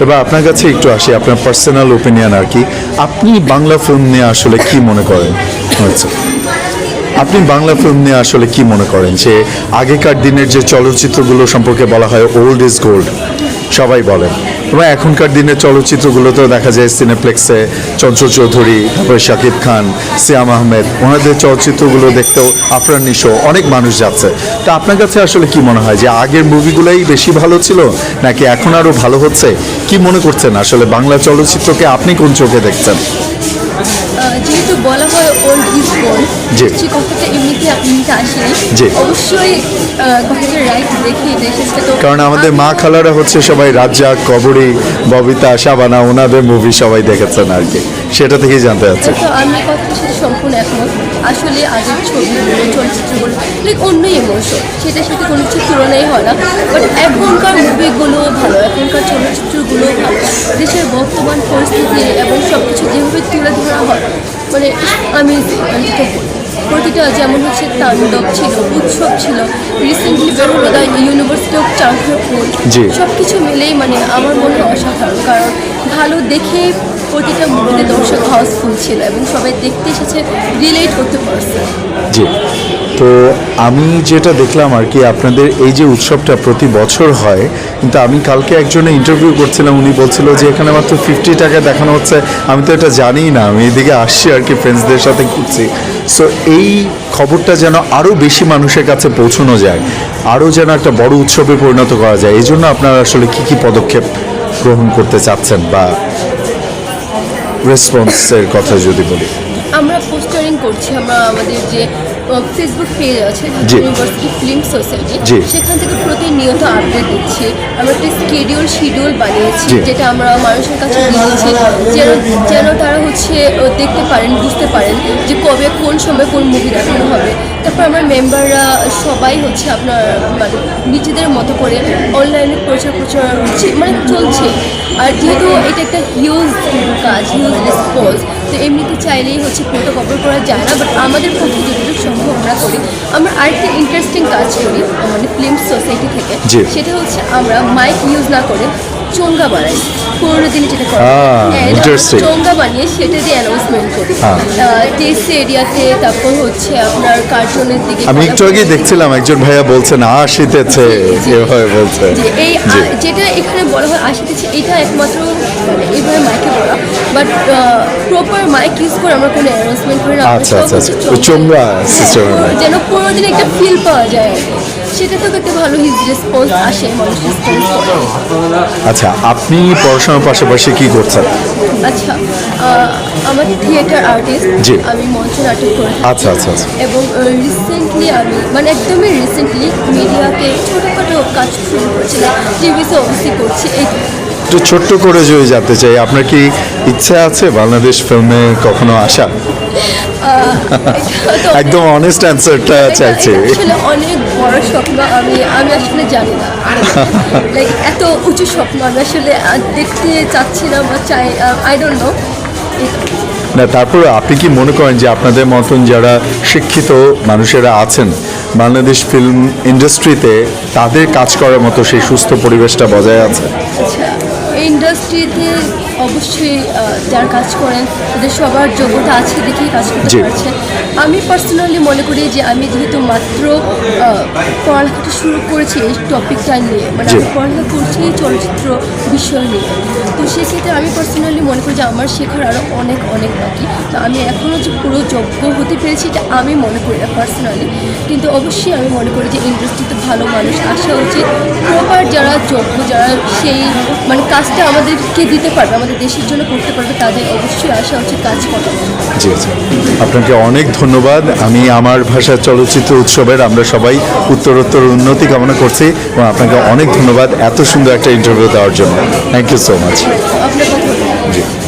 এবার আপনার কাছে একটু আসি, আপনার পার্সোনাল ওপিনিয়ন আর কি। আপনি বাংলা ফিল্ম নিয়ে আসলে কি মনে করেন? আচ্ছা। আপনি বাংলা ফিল্ম নিয়ে আসলে কি মনে করেন? যে আগেকার দিনের যে চলচ্চিত্রগুলো সম্পর্কে বলা হয় ওল্ড ইজ গোল্ড সবাই বলেন। এবং এখনকার দিনের চলচ্চিত্রগুলোতেও দেখা যায় সিনেপ্লেক্সে চঞ্চল চৌধুরী, তারপরে শাকিব খান, সিয়াম আহমেদ, ওনাদের চলচ্চিত্রগুলো দেখতেও আফরান নিশো, অনেক মানুষ যাচ্ছে। তা আপনার কাছে আসলে কি মনে হয় যে আগের মুভিগুলোই বেশি ভালো ছিল, নাকি এখন আরও ভালো হচ্ছে? কি মনে করছেন আসলে বাংলা চলচ্চিত্রকে আপনি কোন চোখে দেখছেন? যেহেতু বলা হয় ওল্ড ইজ গোল্ড। কথাটা এমনিতে এমনিতে আসেনি। জি। অবশ্যই কথাটা রাইট দেখে তো কারণ আমাদের মা খালারা হচ্ছে সবাই রাজ্জাক কবরী ববিতা শাবানা ওনাদের মুভি সবাই দেখেছেন আর কি। সেটা থেকেই জানতে চাচ্ছি। তো আমি সাথে সম্পূর্ণ একমত আসলে আগের ছবিগুলো চলচ্চিত্রগুলো লাইক অন্য ইমোশন সেটার সাথে কোনো কিছু তুলনাই হয় না। বাট এখনকার মুভিগুলো ভালো এখনকার ভালো দেশের বর্তমান পরিস্থিতি এবং সব কিছু যেভাবে তুলে ধরা হয় মানে আমি প্রতিটা যেমন হচ্ছে তাণ্ডব ছিল উৎসব ছিল রিসেন্টলি বের হলো the university of Chandrapur ji. সব কিছু মিলেই মানে আমার মনে অসাধারণ কারণ ভালো দেখে প্রতিটা মুভিতে দর্শক হাউসফুল ছিল এবং সবাই দেখতে এসেছে রিলেট করতে পারছে জি তো আমি যেটা দেখলাম আর কি, আপনাদের এই যে উৎসবটা প্রতি বছর হয়, কিন্তু আমি কালকে একজনে ইন্টারভিউ করছিলাম, উনি বলছিল যে এখানে মাত্র ফিফটি টাকা দেখানো হচ্ছে, আমি তো এটা জানিই না, আমি এদিকে আসছি আর কি ফ্রেন্ডসদের সাথে ঘুরছি। সো এই খবরটা যেন আরও বেশি মানুষের কাছে পৌঁছানো যায় আরও যেন একটা বড় উৎসবে পরিণত করা যায়, এই জন্য আপনারা আসলে কি কি পদক্ষেপ গ্রহণ করতে চাচ্ছেন বা রেসপন্সের কথা যদি বলি। আমরা পোস্টারিং করছি, আমরা আমাদের যে ফেসবুক পেজ আছে ইউনিভার্সিটি ফিল্ম সোসাইটি সেখান থেকে প্রতিনিয়ত আপডেট দিচ্ছি। আমরা একটা স্কেডিউল শিডিউল বানিয়েছি যেটা আমরা মানুষের কাছে দিয়েছি যেন যেন তারা হচ্ছে দেখতে পারেন বুঝতে পারেন যে কবে কোন সময় কোন মুভি দেখানো হবে। তারপর আমার মেম্বাররা সবাই হচ্ছে আপনার মানে নিজেদের মতো করে অনলাইনে প্রচার প্রচার হচ্ছে মানে চলছে। আর যেহেতু এটা একটা হিউজ কাজ হিউজ রেসপন্স তো এমনিতে চাইলেই হচ্ছে পুরোটা কভার করা যায় না বাট আমাদের পক্ষে সম্ভব আমরা করি। আমরা আরেকটা ইন্টারেস্টিং কাজ করি মানে ফিল্ম সোসাইটি থেকে। সেটা হচ্ছে আমরা মাইক ইউজ না করে চোঙ্গা বানাই পুরোনো দিনে যেটা করা হ্যাঁ. চোঙ্গা বানিয়ে সেটা দিয়ে অ্যানাউন্সমেন্ট করি হ্যাঁ। টেস্ট এরিয়াতে তারপর হচ্ছে আপনার কার্টুনের দিকে আমি একটু আগেই দেখছিলাম একজন ভাইয়া বলছেন আ শীতেছে জি। এভাবে বলছে এই যেটা এখানে বলা হয় আসিতেছে এটা একমাত্র মানে এইভাবে মাইকে বলা বাট প্রপার মাইক ইউজ করে আমরা কোনো অ্যানাউন্সমেন্ট করি না আচ্ছা, আচ্ছা, আচ্ছা। চোঙ্গা। হ্যাঁ। যেন পুরো দিন একটা ফিল পাওয়া যায়। সেটা একটা ভালো হিজ রেসপন্স আসে মানুষ রেসপন্স করে। আচ্ছা আপনি পড়াশোনার পাশাপাশি কি করছেন? আচ্ছা আমার থিয়েটার আর্টিস্ট জি। আমি মঞ্চ নাটক করি। আচ্ছা আচ্ছা আচ্ছা। এবং রিসেন্টলি আমি মানে একদমই রিসেন্টলি মিডিয়াতে ছোটোখাটো কাজ শুরু করেছিলাম টিভিতে অবশ্যই করছি এই একটু ছোট্ট করে যদি জানতে চাই আপনার কি ইচ্ছা আছে বাংলাদেশ ফিল্মে কখনো আসা? এটা তো- একদম অনেস্ট অ্যান্সারটা এটা- চাইছি। এটা আসলে অনেক বড় স্বপ্ন আমি আমি আসলে জানি না। লাইক এত উঁচু স্বপ্ন আমি আসলে দেখতে চাচ্ছি না বা চাই আই ডোন্ট নো না তারপর আপনি কি মনে করেন যে আপনাদের মতন যারা শিক্ষিত মানুষেরা আছেন বাংলাদেশ ফিল্ম ইন্ডাস্ট্রিতে তাদের কাজ করার মতো সেই সুস্থ পরিবেশটা বজায় আছে? আচ্ছা ইন্ডাস্ট্রিতে অবশ্যই যারা কাজ করেন তাদের সবার যোগ্যতা আছে দেখেই কাজ করতে। পারছে আমি পার্সোনালি মনে করি যে আমি যেহেতু মাত্র পড়ালেখাটা শুরু করেছি এই টপিকটা নিয়ে মানে আমি পড়ালেখা করছি এই চলচ্চিত্র বিষয় নিয়ে। তো সেক্ষেত্রে আমি পার্সোনালি মনে করি যে আমার শেখার আরও অনেক অনেক বাকি। তো আমি এখনও যে পুরো যোগ্য হতে পেরেছি এটা আমি মনে করি না পার্সোনালি কিন্তু অবশ্যই আমি মনে করি যে ইন্ডাস্ট্রিতে ভালো মানুষ আসা উচিত। প্রপার যারা যোগ্য যারা সেই মানে কাজটা আমাদেরকে দিতে পারবে আমাদের দেশের জন্য করতে পারবে তাদের অবশ্যই উচিত কাজ করা জি জি। আপনাকে অনেক ধন্যবাদ। আমি আমার ভাষার চলচ্চিত্র উৎসবের আমরা সবাই উত্তরোত্তর উন্নতি কামনা করছি এবং আপনাকে অনেক ধন্যবাদ এত সুন্দর একটা ইন্টারভিউ দেওয়ার জন্য। Thank you so much ji.